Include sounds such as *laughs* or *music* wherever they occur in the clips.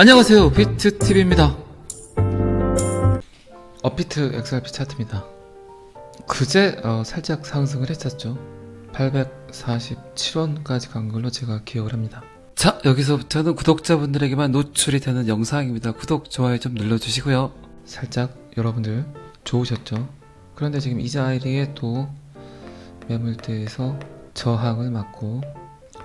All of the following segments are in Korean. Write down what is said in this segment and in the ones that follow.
안녕하세요. 비트TV입니다. 업비트 XRP 차트입니다. 그제 어, 살짝 상승을 했었죠. 847원까지 간 걸로 제가 기억을 합니다. 자 여기서부터는 구독자분들에게만 노출이 되는 영상입니다. 구독 좋아요 좀 눌러주시고요. 살짝 여러분들 좋으셨죠? 그런데 지금 이 자리에 또 매물대에서 저항을 맞고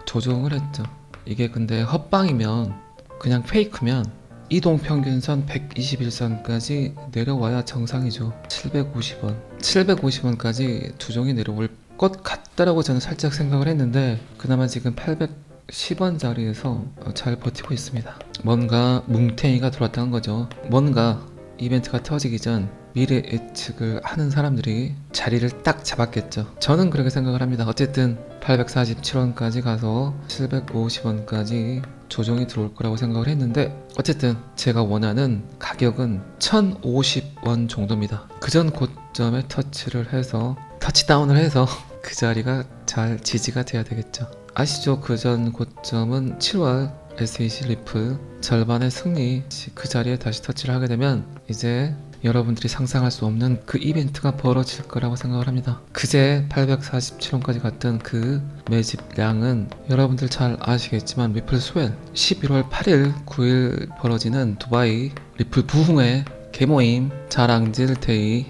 조정을 했죠. 이게 근데 헛방이면 그냥 페이크면 이동 평균선 121선까지 내려와야 정상이죠. 750원. 750원까지 두종이 내려올 것 같다라고 저는 살짝 생각을 했는데 그나마 지금 810원 자리에서 어, 잘 버티고 있습니다. 뭔가 뭉탱이가 들어왔다는 거죠. 뭔가 이벤트가 터지기 전 미래 예측을 하는 사람들이 자리를 딱 잡았겠죠. 저는 그렇게 생각을 합니다. 어쨌든 847원까지 가서 750원까지 조정이 들어올 거라고 생각을 했는데 어쨌든 제가 원하는 가격은 1050원 정도입니다. 그전 고점에 터치를 해서 터치다운을 해서 *laughs* 그 자리가 잘 지지가 돼야 되겠죠. 아시죠? 그전 고점은 7월 SEC 리플 절반의 승리 그 자리에 다시 터치를 하게 되면 이제 여러분들이 상상할 수 없는 그 이벤트가 벌어질 거라고 생각을 합니다. 그제 847원까지 갔던 그 매집량은 여러분들 잘 아시겠지만 리플 스웰 11월 8일 9일 벌어지는 두바이 리플 부흥회 개모임 자랑질 데이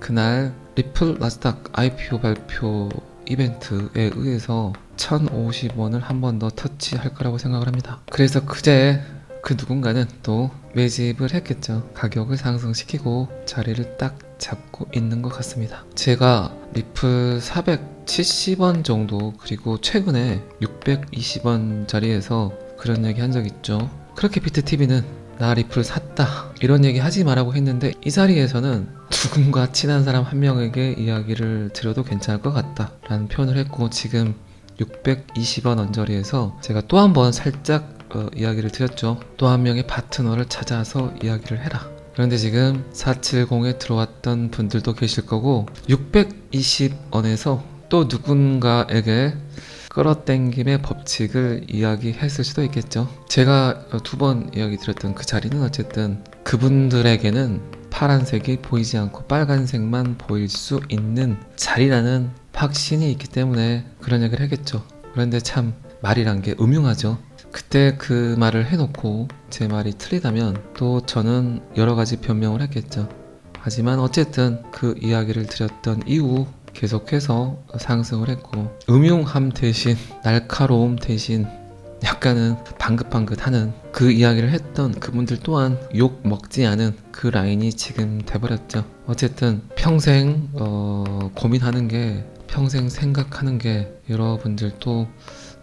그날 리플 나스닥 IPO 발표 이벤트에 의해서 1050원을 한 번 더 터치할 거라고 생각을 합니다. 그래서 그제 그 누군가는 또 매집을 했겠죠. 가격을 상승시키고 자리를 딱 잡고 있는 것 같습니다. 제가 리플 470원 정도 그리고 최근에 620원 자리에서 그런 얘기 한 적 있죠. 그렇게 비트TV는 나 리플 샀다 이런 얘기 하지 말라고 했는데 이 자리에서는 누군가 친한 사람 한 명에게 이야기를 드려도 괜찮을 것 같다 라는 표현을 했고 지금 620원 언저리에서 제가 또 한 번 살짝 어, 이야기를 드렸죠. 또 한 명의 파트너를 찾아서 이야기를 해라. 그런데 지금 470에 들어왔던 분들도 계실 거고 620원에서 또 누군가에게 끌어당김의 법칙을 이야기했을 수도 있겠죠. 제가 두 번 이야기 드렸던 그 자리는 어쨌든 그분들에게는 파란색이 보이지 않고 빨간색만 보일 수 있는 자리라는 확신이 있기 때문에 그런 얘기를 하겠죠. 그런데 참 말이란 게 음흉하죠. 그때 그 말을 해놓고 제 말이 틀리다면 또 저는 여러 가지 변명을 했겠죠. 하지만 어쨌든 그 이야기를 드렸던 이후 계속해서 상승을 했고 음흉함 대신 날카로움 대신 약간은 방긋방긋하는 그 이야기를 했던 그분들 또한 욕 먹지 않은 그 라인이 지금 돼버렸죠. 어쨌든 평생 어, 고민하는 게 평생 생각하는 게 여러분들도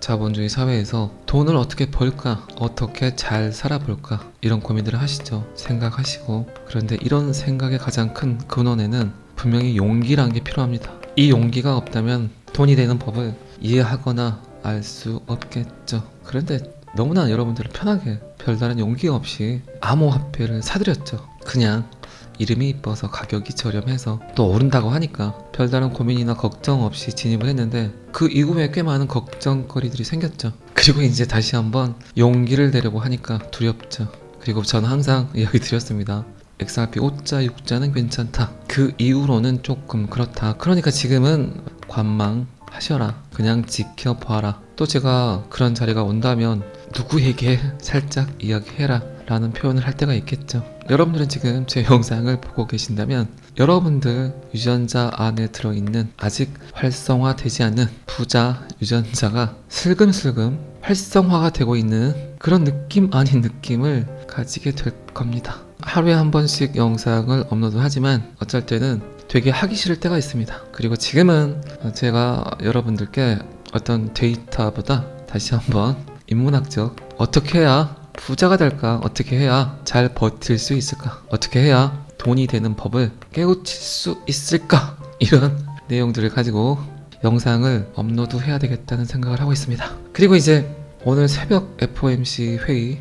자본주의 사회에서 돈을 어떻게 벌까, 어떻게 잘 살아볼까 이런 고민들을 하시죠. 생각하시고 그런데 이런 생각의 가장 큰 근원에는 분명히 용기란 게 필요합니다. 이 용기가 없다면 돈이 되는 법을 이해하거나 알 수 없겠죠. 그런데 너무나 여러분들은 편하게 별다른 용기 없이 암호화폐를 사드렸죠. 그냥 이름이 이뻐서 가격이 저렴해서 또 오른다고 하니까 별다른 고민이나 걱정 없이 진입을 했는데 그 이후에 꽤 많은 걱정거리들이 생겼죠. 그리고 이제 다시 한번 용기를 내려고 하니까 두렵죠. 그리고 저는 항상 *laughs* 이야기 드렸습니다. XRP 5자, 6자는 괜찮다. 그 이후로는 조금 그렇다. 그러니까 지금은 관망 하셔라. 그냥 지켜봐라. 또 제가 그런 자리가 온다면 누구에게 *laughs* 살짝 이야기해라. 라는 표현을 할 때가 있겠죠. 여러분들은 지금 제 영상을 보고 계신다면 여러분들 유전자 안에 들어있는 아직 활성화되지 않는 부자 유전자가 슬금슬금 활성화가 되고 있는 그런 느낌 아닌 느낌을 가지게 될 겁니다. 하루에 한 번씩 영상을 업로드 하지만 어쩔 때는 되게 하기 싫을 때가 있습니다. 그리고 지금은 제가 여러분들께 어떤 데이터보다 다시 한번 인문학적 어떻게 해야 부자가 될까? 어떻게 해야 잘 버틸 수 있을까? 어떻게 해야 돈이 되는 법을 깨우칠 수 있을까? *laughs* 이런 내용들을 가지고 영상을 업로드 해야 되겠다는 생각을 하고 있습니다. 그리고 이제 오늘 새벽 FOMC 회의 에,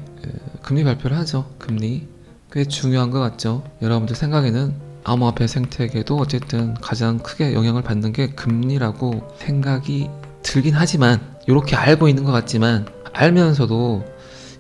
금리 발표를 하죠. 금리 꽤 중요한 것 같죠. 여러분들 생각에는 암호화폐 생태계도 어쨌든 가장 크게 영향을 받는 게 금리라고 생각이 들긴 하지만 이렇게 알고 있는 것 같지만 알면서도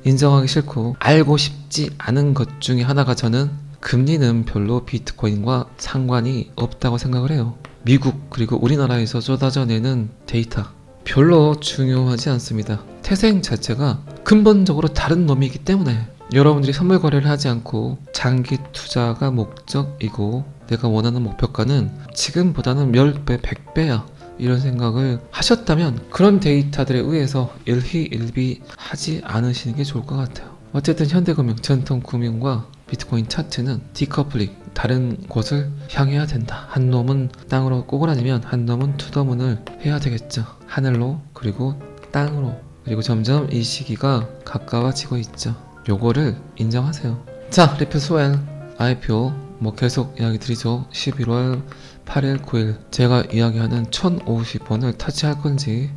인정하기 싫고 알고 싶지 않은 것 중에 하나가 저는 금리는 별로 비트코인과 상관이 없다고 생각을 해요. 미국 그리고 우리나라에서 쏟아져 내는 데이터 별로 중요하지 않습니다. 태생 자체가 근본적으로 다른 놈이기 때문에 여러분들이 선물 거래를 하지 않고 장기 투자가 목적이고 내가 원하는 목표가는 지금보다는 10배, 100배야. 이런 생각을 하셨다면 그런 데이터들에 의해서 일희일비 하지 않으시는 게 좋을 것 같아요. 어쨌든 현대금융, 전통금융과 비트코인 차트는 디커플링, 다른 곳을 향해야 된다. 한 놈은 땅으로 꼬그라지면 한 놈은 투더문을 해야 되겠죠. 하늘로 그리고 땅으로 그리고 점점 이 시기가 가까워지고 있죠. 요거를 인정하세요. 자, 리플 스웰 IPO 뭐 계속 이야기 드리죠. 11월 8일, 9일 제가 이야기하는 1050원을 터치할 건지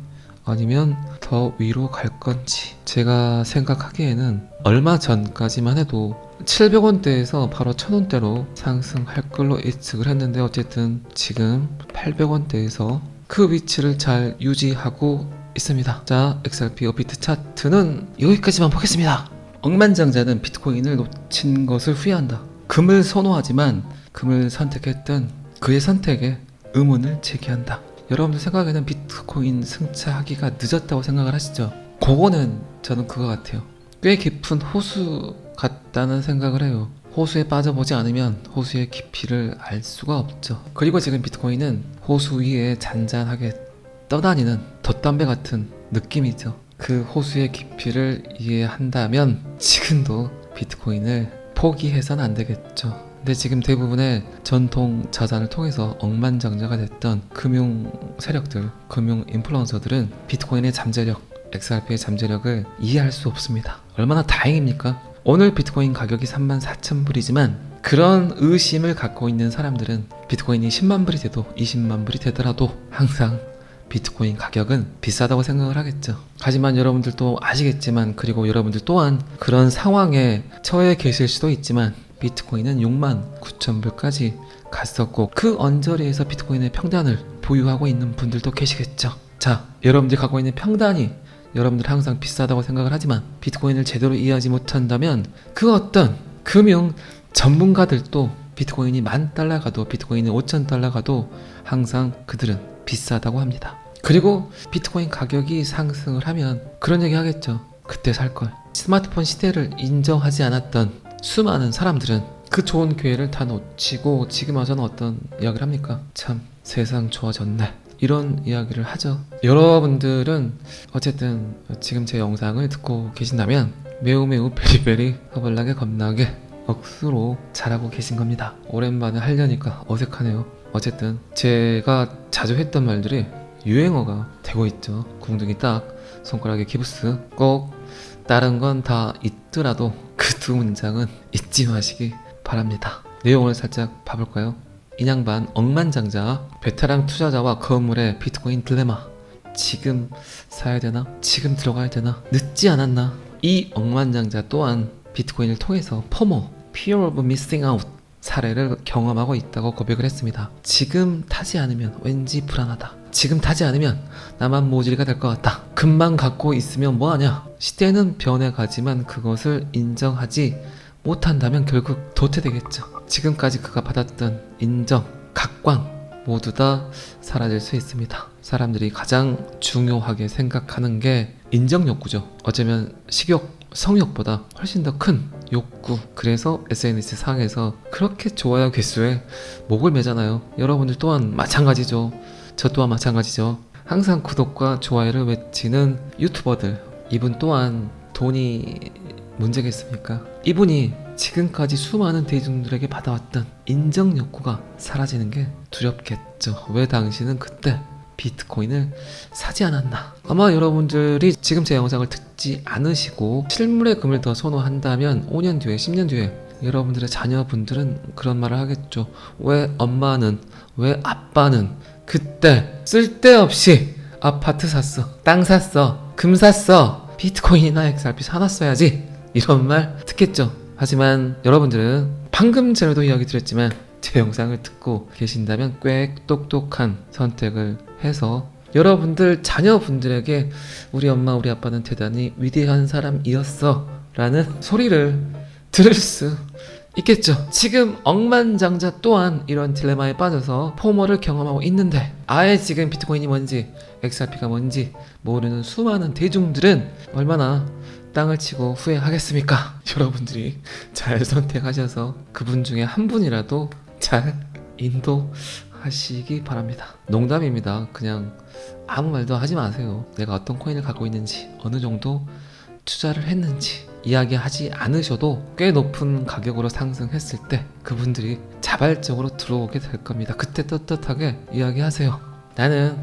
아니면 더 위로 갈 건지 제가 생각하기에는 얼마 전까지만 해도 700원대에서 바로 1000원대로 상승할 걸로 예측을 했는데 어쨌든 지금 800원대에서 그 위치를 잘 유지하고 있습니다. 자, XRP 어비트 차트는 여기까지만 보겠습니다. 억만장자는 비트코인을 놓친 것을 후회한다. 금을 선호하지만 금을 선택했던 그의 선택에 의문을 제기한다. 여러분들 생각에는 비트코인 승차하기가 늦었다고 생각을 하시죠? 그거는 저는 그거 같아요. 꽤 깊은 호수 같다는 생각을 해요. 호수에 빠져보지 않으면 호수의 깊이를 알 수가 없죠. 그리고 지금 비트코인은 호수 위에 잔잔하게 떠다니는 돛담배 같은 느낌이죠. 그 호수의 깊이를 이해한다면 지금도 비트코인을 포기해서는 안 되겠죠. 근데 지금 대부분의 전통 자산을 통해서 억만장자가 됐던 금융 세력들, 금융 인플루언서들은 비트코인의 잠재력, XRP의 잠재력을 이해할 수 없습니다. 얼마나 다행입니까? 오늘 비트코인 가격이 34,000불이지만 그런 의심을 갖고 있는 사람들은 비트코인이 10만 불이 돼도 20만 불이 되더라도 항상 비트코인 가격은 비싸다고 생각을 하겠죠. 하지만 여러분들도 아시겠지만 그리고 여러분들 또한 그런 상황에 처해 계실 수도 있지만 비트코인은 6만 9천 불까지 갔었고 그 언저리에서 비트코인의 평단을 보유하고 있는 분들도 계시겠죠. 자, 여러분들이 갖고 있는 평단이 여러분들 항상 비싸다고 생각을 하지만 비트코인을 제대로 이해하지 못한다면 그 어떤 금융 전문가들도 비트코인이 만 달러 가도 비트코인이 5천 달러 가도 항상 그들은 비싸다고 합니다. 그리고 비트코인 가격이 상승을 하면 그런 얘기 하겠죠. 그때 살 걸. 스마트폰 시대를 인정하지 않았던 수많은 사람들은 그 좋은 기회를 다 놓치고 지금 와서는 어떤 이야기를 합니까? 참 세상 좋아졌네. 이런 이야기를 하죠. 여러분들은 어쨌든 지금 제 영상을 듣고 계신다면 매우 매우 베리베리 허벌나게 겁나게 억수로 잘하고 계신 겁니다. 오랜만에 하려니까 어색하네요. 어쨌든 제가 자주 했던 말들이 유행어가 되고 있죠. 궁둥이 딱, 손가락에 기부스 꼭 다른 건 다 있더라도 그 두 문장은 잊지 마시기 바랍니다. 내용을 살짝 봐볼까요? 인양반 억만장자 베테랑 투자자와 건물의 비트코인 딜레마 지금 사야 되나? 지금 들어가야 되나? 늦지 않았나? 이 억만장자 또한 비트코인을 통해서 포모 Fear of Missing Out 사례를 경험하고 있다고 고백을 했습니다. 지금 타지 않으면 왠지 불안하다. 지금 타지 않으면 나만 모질이가 될 것 같다. 금방 갖고 있으면 뭐하냐? 시대는 변해가지만 그것을 인정하지 못한다면 결국 도태되겠죠. 지금까지 그가 받았던 인정, 각광 모두 다 사라질 수 있습니다. 사람들이 가장 중요하게 생각하는 게 인정 욕구죠. 어쩌면 식욕, 성욕보다 훨씬 더 큰 욕구. 그래서 SNS 상에서 그렇게 좋아요 개수에 목을 매잖아요. 여러분들 또한 마찬가지죠. 저 또한 마찬가지죠. 항상 구독과 좋아요를 외치는 유튜버들. 이분 또한 돈이 문제겠습니까? 이분이 지금까지 수많은 대중들에게 받아왔던 인정 욕구가 사라지는 게 두렵겠죠. 왜 당신은 그때 비트코인을 사지 않았나? 아마 여러분들이 지금 제 영상을 듣지 않으시고 실물의 금을 더 선호한다면 5년 뒤에, 10년 뒤에 여러분들의 자녀분들은 그런 말을 하겠죠. 왜 엄마는, 왜 아빠는 그때 쓸데없이 아파트 샀어, 땅 샀어, 금 샀어, 비트코인이나 XRP 사놨어야지. 이런 말 듣겠죠. 하지만 여러분들은 방금 전에도 이야기 드렸지만 제 영상을 듣고 계신다면 꽤 똑똑한 선택을 해서 여러분들 자녀분들에게 우리 엄마 우리 아빠는 대단히 위대한 사람이었어 라는 소리를 들을 수 있겠죠. 지금 억만장자 또한 이런 딜레마에 빠져서 포머를 경험하고 있는데 아예 지금 비트코인이 뭔지 XRP가 뭔지 모르는 수많은 대중들은 얼마나 땅을 치고 후회하겠습니까? *laughs* 여러분들이 잘 선택하셔서 그분 중에 한 분이라도 잘 인도하시기 바랍니다. 농담입니다. 그냥 아무 말도 하지 마세요. 내가 어떤 코인을 갖고 있는지, 어느 정도 투자를 했는지 이야기하지 않으셔도 꽤 높은 가격으로 상승했을 때 그분들이 자발적으로 들어오게 될 겁니다. 그때 떳떳하게 이야기하세요. 나는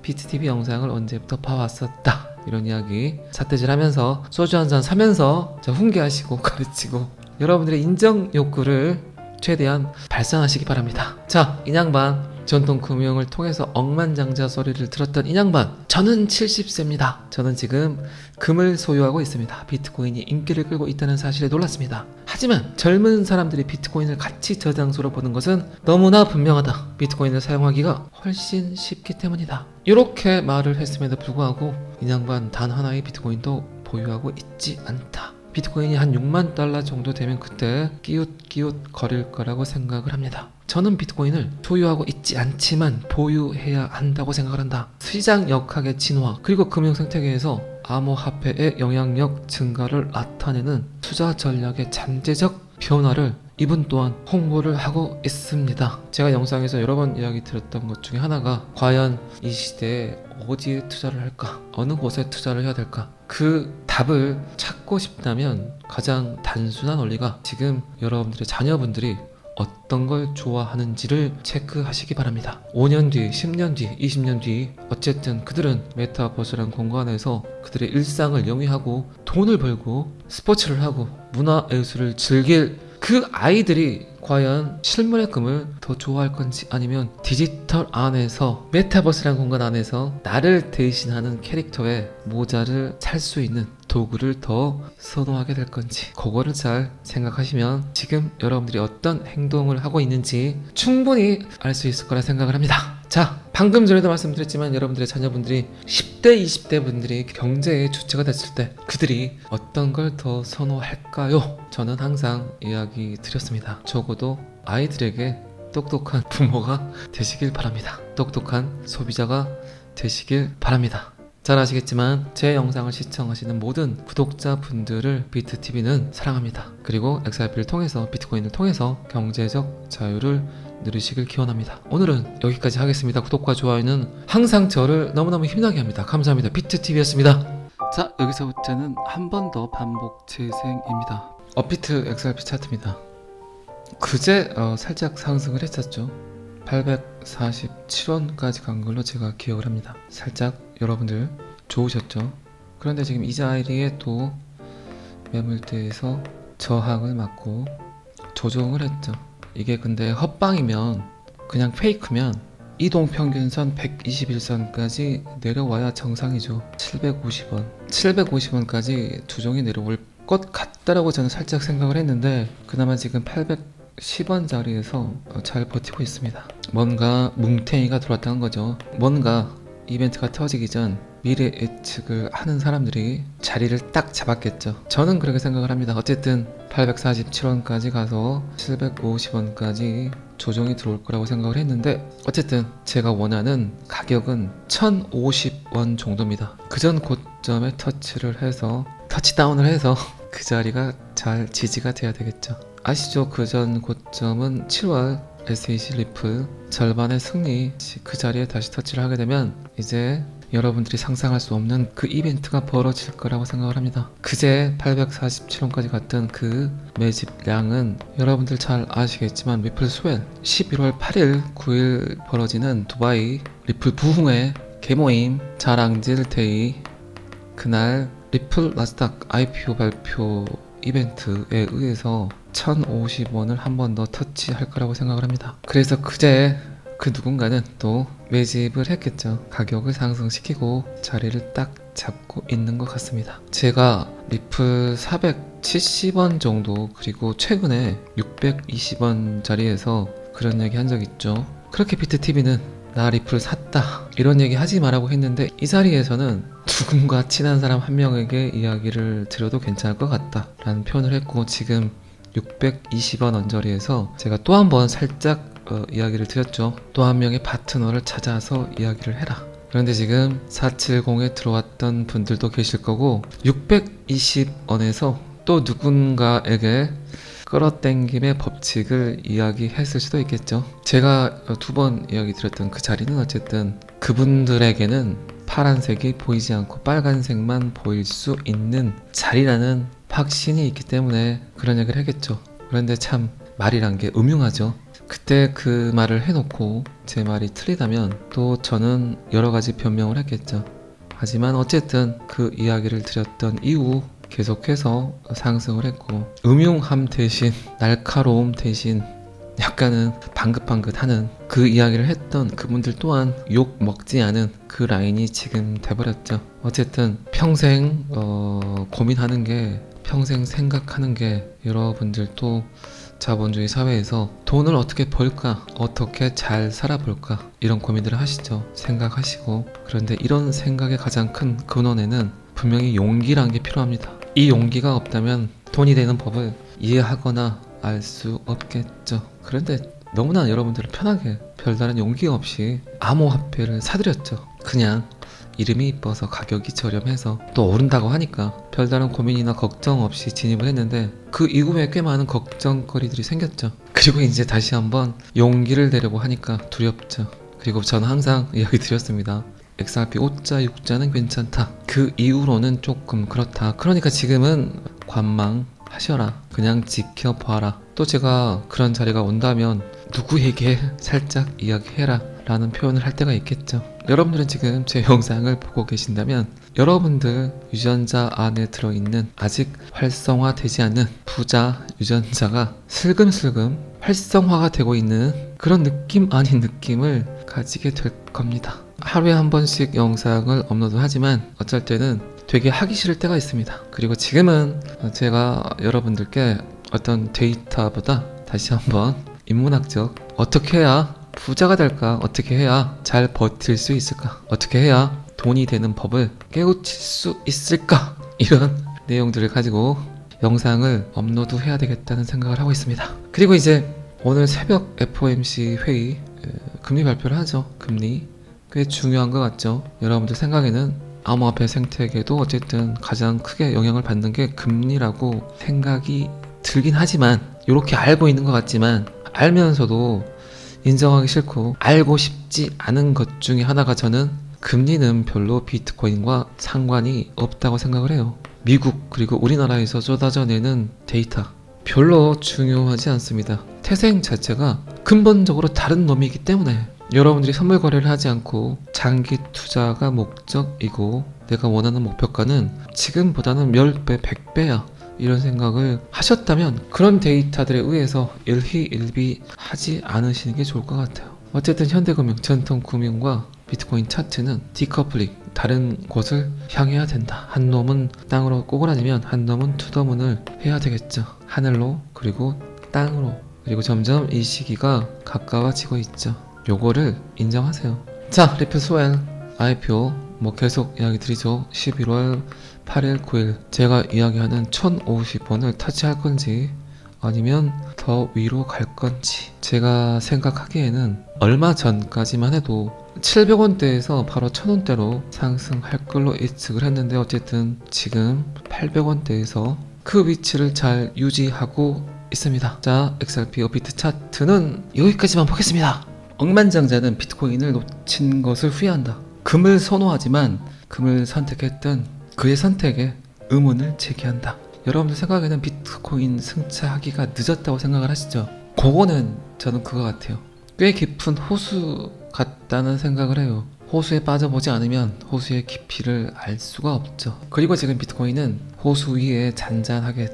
비트TV 영상을 언제부터 봐왔었다. 이런 이야기 삿대질하면서 소주 한 잔 사면서 자, 훈계하시고 *laughs* 가르치고 여러분들의 인정 욕구를 최대한 발산하시기 바랍니다. 자, 인양반 전통 금융을 통해서 억만장자 소리를 들었던 인양반 저는 70세입니다. 저는 지금 금을 소유하고 있습니다. 비트코인이 인기를 끌고 있다는 사실에 놀랐습니다. 하지만 젊은 사람들이 비트코인을 가치 저장소로 보는 것은 너무나 분명하다. 비트코인을 사용하기가 훨씬 쉽기 때문이다. 이렇게 말을 했음에도 불구하고 인양반 단 하나의 비트코인도 보유하고 있지 않다. 비트코인이 한 6만 달러 정도 되면 그때 끼웃끼웃 거릴 거라고 생각을 합니다. 저는 비트코인을 소유하고 있지 않지만 보유해야 한다고 생각을 한다. 시장 역학의 진화 그리고 금융 생태계에서 암호화폐의 영향력 증가를 나타내는 투자 전략의 잠재적 변화를 이분 또한 홍보를 하고 있습니다. 제가 영상에서 여러 번 이야기 드렸던 것 중에 하나가 과연 이 시대에 어디에 투자를 할까? 어느 곳에 투자를 해야 될까? 그 답을 찾고 싶다면 가장 단순한 원리가 지금 여러분들의 자녀분들이 어떤 걸 좋아하는지를 체크하시기 바랍니다. 5년 뒤, 10년 뒤, 20년 뒤 어쨌든 그들은 메타버스란 공간에서 그들의 일상을 영위하고 돈을 벌고 스포츠를 하고 문화 예술을 즐길 그 아이들이 과연 실물의 금을 더 좋아할 건지 아니면 디지털 안에서 메타버스라는 공간 안에서 나를 대신하는 캐릭터의 모자를 살 수 있는 도구를 더 선호하게 될 건지 그거를 잘 생각하시면 지금 여러분들이 어떤 행동을 하고 있는지 충분히 알 수 있을 거라 생각을 합니다. 자, 방금 전에도 말씀드렸지만 여러분들의 자녀분들이 10대, 20대 분들이 경제의 주체가 됐을 때 그들이 어떤 걸 더 선호할까요? 저는 항상 이야기 드렸습니다. 적어도 아이들에게 똑똑한 부모가 되시길 바랍니다. 똑똑한 소비자가 되시길 바랍니다. 잘 아시겠지만 제 영상을 시청하시는 모든 구독자분들을 비트TV는 사랑합니다. 그리고 XRP를 통해서 비트코인을 통해서 경제적 자유를 누리시길 기원합니다. 오늘은 여기까지 하겠습니다. 구독과 좋아요는 항상 저를 너무너무 힘나게 합니다. 감사합니다. 비트TV였습니다. 자 여기서 부터는 한 번 더 반복 재생입니다. 업비트 XRP 차트입니다. 그제 어, 살짝 상승을 했었죠. 847원까지 간 걸로 제가 기억을 합니다. 살짝 여러분들 좋으셨죠? 그런데 지금 이 자리에 또 매물대에서 저항을 맞고 조정을 했죠. 이게 근데 헛방이면 그냥 페이크면 이동 평균선 121선까지 내려와야 정상이죠. 750원. 750원까지 조정이 내려올 것 같다라고 저는 살짝 생각을 했는데 그나마 지금 810원 자리에서 어, 잘 버티고 있습니다. 뭔가 뭉탱이가 들어왔다는 거죠. 뭔가 이벤트가 터지기 전 미래 예측을 하는 사람들이 자리를 딱 잡았겠죠. 저는 그렇게 생각을 합니다. 어쨌든 847원까지 가서 750원까지 조정이 들어올 거라고 생각을 했는데 어쨌든 제가 원하는 가격은 1050원 정도입니다. 그전 고점에 터치를 해서 터치다운을 해서 *laughs* 그 자리가 잘 지지가 돼야 되겠죠. 아시죠? 그전 고점은 7월 SEC 리플 절반의 승리 그 자리에 다시 터치를 하게 되면 이제 여러분들이 상상할 수 없는 그 이벤트가 벌어질 거라고 생각을 합니다. 그제 847원까지 갔던 그 매집량은 여러분들 잘 아시겠지만 리플 스웰 11월 8일 9일 벌어지는 두바이 리플 부흥회 개모임 자랑질 데이 그날 리플 나스닥 IPO 발표 이벤트에 의해서 1050원을 한 번 더 터치할 거라고 생각을 합니다. 그래서 그제 그 누군가는 또 매집을 했겠죠. 가격을 상승시키고 자리를 딱 잡고 있는 것 같습니다. 제가 리플 470원 정도 그리고 최근에 620원 자리에서 그런 얘기 한 적 있죠. 그렇게 비트TV는 나 리플 샀다. 이런 얘기 하지 말라고 했는데 이 자리에서는 누군가 친한 사람 한 명에게 이야기를 드려도 괜찮을 것 같다. 라는 표현을 했고 지금 620원 언저리에서 제가 또 한 번 살짝 어, 이야기를 드렸죠. 또 한 명의 파트너를 찾아서 이야기를 해라. 그런데 지금 470에 들어왔던 분들도 계실 거고 620원에서 또 누군가에게 끌어당김의 법칙을 이야기했을 수도 있겠죠. 제가 두 번 이야기 드렸던 그 자리는 어쨌든 그분들에게는 파란색이 보이지 않고 빨간색만 보일 수 있는 자리라는 확신이 있기 때문에 그런 얘기를 하겠죠. 그런데 참 말이란 게 음흉하죠. 그때 그 말을 해놓고 제 말이 틀리다면 또 저는 여러 가지 변명을 했겠죠. 하지만 어쨌든 그 이야기를 드렸던 이후 계속해서 상승을 했고 음흉함 대신 날카로움 대신 약간은 방긋방긋하는 그 이야기를 했던 그분들 또한 욕 먹지 않은 그 라인이 지금 돼버렸죠. 어쨌든 평생 어, 고민하는 게 평생 생각하는 게 여러분들도 자본주의 사회에서 돈을 어떻게 벌까, 어떻게 잘 살아볼까 이런 고민들을 하시죠. 생각하시고 그런데 이런 생각의 가장 큰 근원에는 분명히 용기란 게 필요합니다. 이 용기가 없다면 돈이 되는 법을 이해하거나 알 수 없겠죠. 그런데 너무나 여러분들은 편하게 별다른 용기가 없이 암호화폐를 사드렸죠. 그냥 이름이 이뻐서 가격이 저렴해서 또 오른다고 하니까 별다른 고민이나 걱정 없이 진입을 했는데 그 이후에 꽤 많은 걱정거리들이 생겼죠. 그리고 이제 다시 한번 용기를 내려고 하니까 두렵죠. 그리고 저는 항상 *laughs* 이야기 드렸습니다. XRP 5자, 6자는 괜찮다. 그 이후로는 조금 그렇다. 그러니까 지금은 관망하셔라. 그냥 지켜봐라. 또 제가 그런 자리가 온다면 누구에게 살짝 이야기해라. 라는 표현을 할 때가 있겠죠. 여러분들은 지금 제 영상을 보고 계신다면 여러분들 유전자 안에 들어있는 아직 활성화되지 않는 부자 유전자가 슬금슬금 활성화가 되고 있는 그런 느낌 아닌 느낌을 가지게 될 겁니다. 하루에 한 번씩 영상을 업로드 하지만 어쩔 때는 되게 하기 싫을 때가 있습니다. 그리고 지금은 제가 여러분들께 어떤 데이터보다 다시 한번 인문학적 어떻게 해야 부자가 될까? 어떻게 해야 잘 버틸 수 있을까? 어떻게 해야 돈이 되는 법을 깨우칠 수 있을까? *laughs* 이런 내용들을 가지고 영상을 업로드 해야 되겠다는 생각을 하고 있습니다. 그리고 이제 오늘 새벽 FOMC 회의 에, 금리 발표를 하죠. 금리 꽤 중요한 것 같죠. 여러분들 생각에는 암호화폐 생태계도 어쨌든 가장 크게 영향을 받는 게 금리라고 생각이 들긴 하지만 이렇게 알고 있는 것 같지만 알면서도 인정하기 싫고 알고 싶지 않은 것 중에 하나가 저는 금리는 별로 비트코인과 상관이 없다고 생각을 해요. 미국 그리고 우리나라에서 쏟아져내는 데이터 별로 중요하지 않습니다. 태생 자체가 근본적으로 다른 놈이기 때문에 여러분들이 선물 거래를 하지 않고 장기 투자가 목적이고 내가 원하는 목표가는 지금보다는 10배, 100배야. 이런 생각을 하셨다면 그런 데이터들에 의해서 일희일비 하지 않으시는 게 좋을 것 같아요. 어쨌든 현대금융, 전통금융과 비트코인 차트는 디커플링, 다른 곳을 향해야 된다. 한 놈은 땅으로 꼬그라지면 한 놈은 투더문을 해야 되겠죠. 하늘로 그리고 땅으로 그리고 점점 이 시기가 가까워지고 있죠. 요거를 인정하세요. 자, 리플 스웰 IPO 뭐 계속 이야기 드리죠. 11월 8일, 9일 제가 이야기하는 1050원을 터치할 건지 아니면 더 위로 갈 건지 제가 생각하기에는 얼마 전까지만 해도 700원대에서 바로 1000원대로 상승할 걸로 예측을 했는데 어쨌든 지금 800원대에서 그 위치를 잘 유지하고 있습니다. 자, XRP 어비트 차트는 여기까지만 보겠습니다. 억만장자는 비트코인을 놓친 것을 후회한다. 금을 선호하지만 금을 선택했던 그의 선택에 의문을 제기한다. 여러분들 생각에는 비트코인 승차하기가 늦었다고 생각을 하시죠? 그거는 저는 그거 같아요. 꽤 깊은 호수 같다는 생각을 해요. 호수에 빠져보지 않으면 호수의 깊이를 알 수가 없죠. 그리고 지금 비트코인은 호수 위에 잔잔하게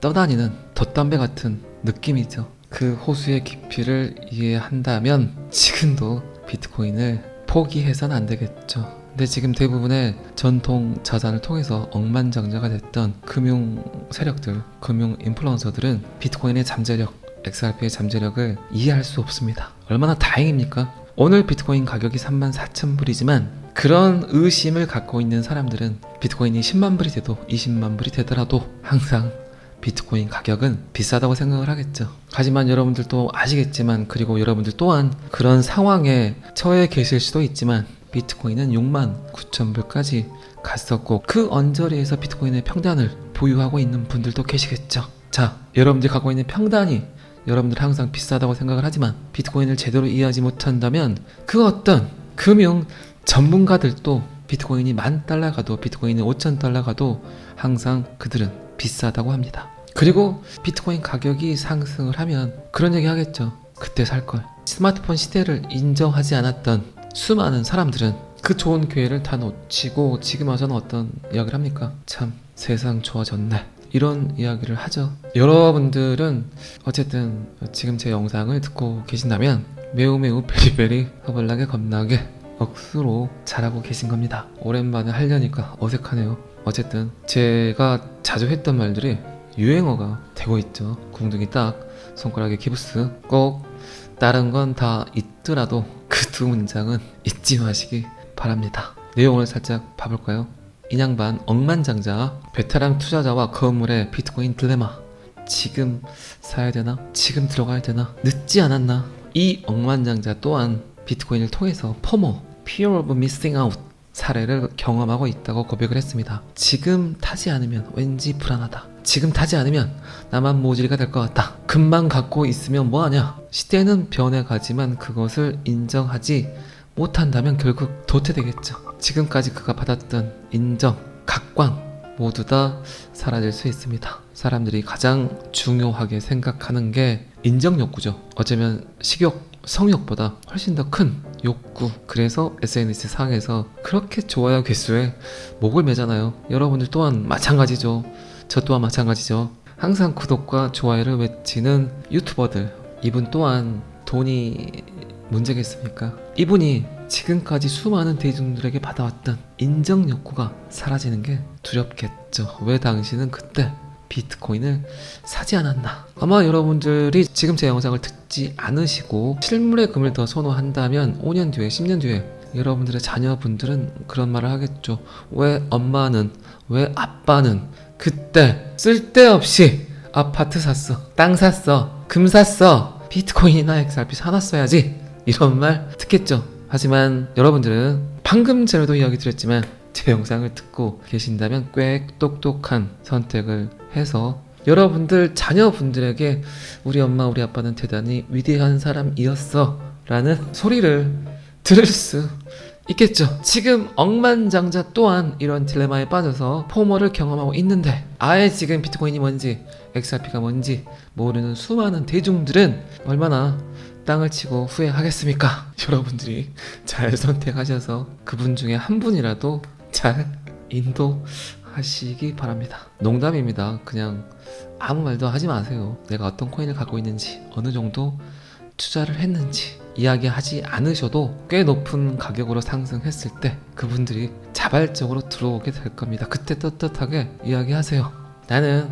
떠다니는 돛담배 같은 느낌이죠. 그 호수의 깊이를 이해한다면 지금도 비트코인을 포기해서는 안 되겠죠. 근데 지금 대부분의 전통 자산을 통해서 억만장자가 됐던 금융 세력들, 금융 인플루언서들은 비트코인의 잠재력, XRP의 잠재력을 이해할 수 없습니다. 얼마나 다행입니까? 오늘 비트코인 가격이 34,000불이지만 그런 의심을 갖고 있는 사람들은 비트코인이 10만 불이 돼도 20만 불이 되더라도 항상 비트코인 가격은 비싸다고 생각을 하겠죠. 하지만 여러분들도 아시겠지만 그리고 여러분들 또한 그런 상황에 처해 계실 수도 있지만 비트코인은 6만 9천 불까지 갔었고 그 언저리에서 비트코인의 평단을 보유하고 있는 분들도 계시겠죠. 자, 여러분들이 갖고 있는 평단이 여러분들 항상 비싸다고 생각을 하지만 비트코인을 제대로 이해하지 못한다면 그 어떤 금융 전문가들도 비트코인이 만 달러 가도 비트코인이 5천 달러 가도 항상 그들은 비싸다고 합니다. 그리고 비트코인 가격이 상승을 하면 그런 얘기 하겠죠. 그때 살 걸. 스마트폰 시대를 인정하지 않았던 수많은 사람들은 그 좋은 기회를 다 놓치고 지금 와서는 어떤 이야기를 합니까? 참 세상 좋아졌네. 이런 이야기를 하죠. 여러분들은 어쨌든 지금 제 영상을 듣고 계신다면 매우 매우 베리베리 허벌나게 겁나게 억수로 잘하고 계신 겁니다. 오랜만에 하려니까 어색하네요. 어쨌든 제가 자주 했던 말들이 유행어가 되고 있죠. 궁둥이 딱, 손가락에 기부스 꼭 다른 건 다 있더라도 그 두 문장은 잊지 마시기 바랍니다. 내용을 살짝 봐볼까요? 인양반 억만장자 베테랑 투자자와 건물의 비트코인 딜레마 지금 사야 되나? 지금 들어가야 되나? 늦지 않았나? 이 억만장자 또한 비트코인을 통해서 포모 Fear of Missing Out 사례를 경험하고 있다고 고백을 했습니다. 지금 타지 않으면 왠지 불안하다. 지금 타지 않으면 나만 모질이가 될 것 같다. 금방 갖고 있으면 뭐하냐? 시대는 변해가지만 그것을 인정하지 못한다면 결국 도태되겠죠. 지금까지 그가 받았던 인정, 각광 모두 다 사라질 수 있습니다. 사람들이 가장 중요하게 생각하는 게 인정 욕구죠. 어쩌면 식욕, 성욕보다 훨씬 더 큰 욕구. 그래서 SNS 상에서 그렇게 좋아요 개수에 목을 매잖아요. 여러분들 또한 마찬가지죠. 저 또한 마찬가지죠. 항상 구독과 좋아요를 외치는 유튜버들. 이분 또한 돈이 문제겠습니까? 이분이 지금까지 수많은 대중들에게 받아왔던 인정 욕구가 사라지는 게 두렵겠죠. 왜 당신은 그때 비트코인을 사지 않았나? 아마 여러분들이 지금 제 영상을 듣지 않으시고 실물의 금을 더 선호한다면 5년 뒤에, 10년 뒤에 여러분들의 자녀분들은 그런 말을 하겠죠. 왜 엄마는, 왜 아빠는 그때 쓸데없이 아파트 샀어, 땅 샀어, 금 샀어, 비트코인이나 XRP 사놨어야지. 이런 말 듣겠죠. 하지만 여러분들은 방금 전에도 이야기 드렸지만 제 영상을 듣고 계신다면 꽤 똑똑한 선택을 해서 여러분들 자녀분들에게 우리 엄마 우리 아빠는 대단히 위대한 사람이었어 라는 소리를 들을 수 있겠죠. 지금 억만장자 또한 이런 딜레마에 빠져서 포머를 경험하고 있는데 아예 지금 비트코인이 뭔지 XRP가 뭔지 모르는 수많은 대중들은 얼마나 땅을 치고 후회하겠습니까? *laughs* 여러분들이 잘 선택하셔서 그분 중에 한 분이라도 잘 인도하시기 바랍니다. 농담입니다. 그냥 아무 말도 하지 마세요. 내가 어떤 코인을 갖고 있는지, 어느 정도 투자를 했는지 이야기하지 않으셔도 꽤 높은 가격으로 상승했을 때 그분들이 자발적으로 들어오게 될 겁니다. 그때 떳떳하게 이야기하세요. 나는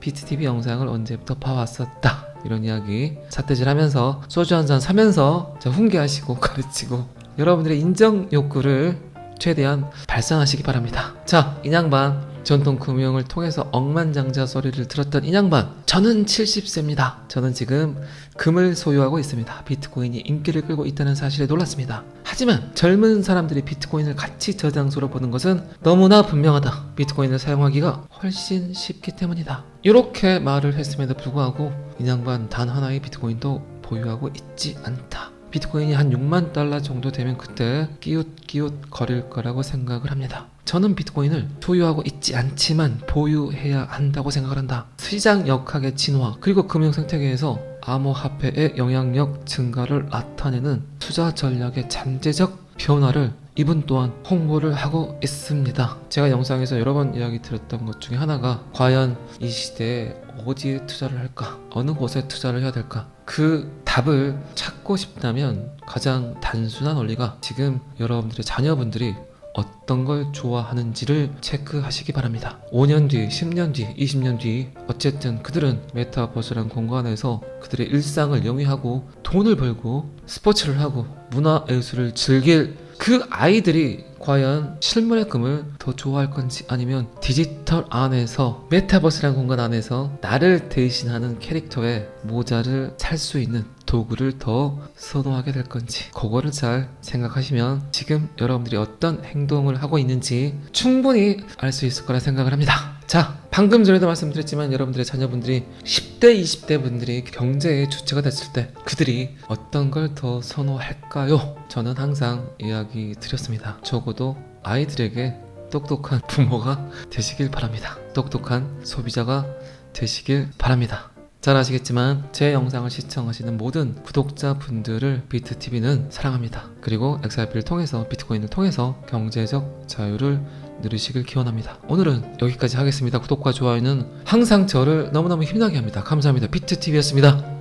BTTV 영상을 언제부터 봐왔었다. 이런 이야기 삿대질하면서 소주 한 잔 사면서 저 훈계하시고 *laughs* 가르치고 여러분들의 인정 욕구를 최대한 발산하시기 바랍니다. 자, 인양반 전통 금융을 통해서 억만장자 소리를 들었던 인양반 저는 70세입니다. 저는 지금 금을 소유하고 있습니다. 비트코인이 인기를 끌고 있다는 사실에 놀랐습니다. 하지만 젊은 사람들이 비트코인을 가치 저장소로 보는 것은 너무나 분명하다. 비트코인을 사용하기가 훨씬 쉽기 때문이다. 이렇게 말을 했음에도 불구하고 인양반 단 하나의 비트코인도 보유하고 있지 않다. 비트코인이 한 6만 달러 정도 되면 그때 끼웃끼웃 거릴 거라고 생각을 합니다. 저는 비트코인을 소유하고 있지 않지만 보유해야 한다고 생각을 한다. 시장 역학의 진화 그리고 금융 생태계에서 암호화폐의 영향력 증가를 나타내는 투자 전략의 잠재적 변화를 이분 또한 홍보를 하고 있습니다. 제가 영상에서 여러 번 이야기 드렸던 것 중에 하나가 과연 이 시대에 어디에 투자를 할까? 어느 곳에 투자를 해야 될까? 그 답을 찾고 싶다면 가장 단순한 원리가 지금 여러분들의 자녀분들이 어떤 걸 좋아하는지를 체크하시기 바랍니다. 5년 뒤, 10년 뒤, 20년 뒤 어쨌든 그들은 메타버스란 공간에서 그들의 일상을 영위하고 돈을 벌고 스포츠를 하고 문화 예술을 즐길 그 아이들이 과연 실물의 금을 더 좋아할 건지 아니면 디지털 안에서 메타버스라는 공간 안에서 나를 대신하는 캐릭터의 모자를 살 수 있는 도구를 더 선호하게 될 건지 그거를 잘 생각하시면 지금 여러분들이 어떤 행동을 하고 있는지 충분히 알 수 있을 거라 생각을 합니다. 자, 방금 전에도 말씀드렸지만 여러분들의 자녀분들이 10대, 20대 분들이 경제의 주체가 됐을 때 그들이 어떤 걸 더 선호할까요? 저는 항상 이야기 드렸습니다. 적어도 아이들에게 똑똑한 부모가 되시길 바랍니다. 똑똑한 소비자가 되시길 바랍니다. 잘 아시겠지만 제 영상을 시청하시는 모든 구독자분들을 비트TV는 사랑합니다. 그리고 XRP를 통해서 비트코인을 통해서 경제적 자유를 누리시길 기원합니다. 오늘은 여기까지 하겠습니다. 구독과 좋아요는 항상 저를 너무너무 힘나게 합니다. 감사합니다. 비트TV였습니다.